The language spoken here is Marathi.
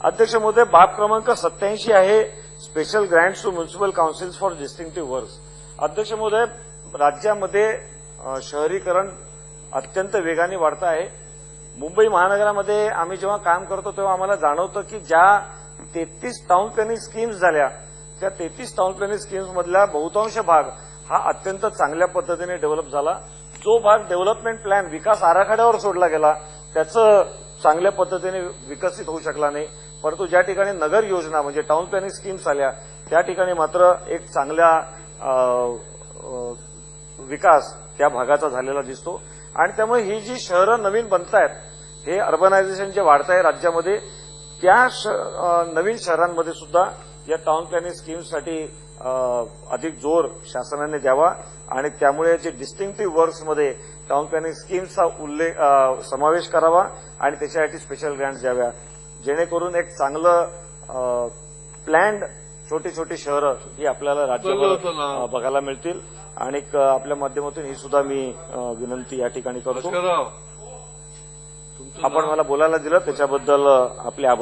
अध्यक्ष महोदय बाब क्रमांक सत्याऐंशी आहे special grants to municipal councils for distinctive works अध्यक्ष महोदय राज्यामध्ये शहरीकरण अत्यंत वेगाने वाढतं आहे. मुंबई महानगरामध्ये आम्ही जेव्हा काम करतो तेव्हा आम्हाला जाणवतं की ज्या तेहतीस टाउन प्लॅनिंग स्कीम्स झाल्या त्या तेहतीस टाउन प्लॅनिंग स्कीम्समधला बहुतांश भाग हा अत्यंत चांगल्या पद्धतीने डेव्हलप झाला. जो भाग डेव्हलपमेंट प्लॅन विकास आराखड्यावर सोडला गेला त्याचं चांगल्या पद्धतीने विकसित होऊ शकला नाही. परंतु ज्या ठिकाणी नगर योजना म्हणजे टाउन प्लॅनिंग स्कीम्स आल्या त्या ठिकाणी मात्र एक चांगल्या विकास त्या भागाचा झालेला दिसतो. आणि त्यामुळे ही जी शहरं नवीन बनतायत हे अर्बनायझेशन जे वाढत आहे राज्यामध्ये त्या श- नवीन शहरांमध्ये सुद्धा या टाउन प्लॅनिंग स्कीम्ससाठी अधिक जोर शासनाने द्यावा. आणि त्यामुळे जे डिस्टिंक्टिव्ह वर्क्समध्ये टाउन प्लॅनिंग स्कीम्सचा उल्लेख समावेश करावा आणि त्याच्यासाठी स्पेशल ग्रँट्स द्याव्या. जेणेकरून एक चांगलं प्लॅन्ड छोटी छोटी शहरं ही आपल्याला राज्यभर बघायला मिळतील. आणि आपल्या माध्यमातून ही सुद्धा मी विनंती या ठिकाणी करतो. आपण? मला बोलायला दिलं त्याच्याबद्दल आपले आभार.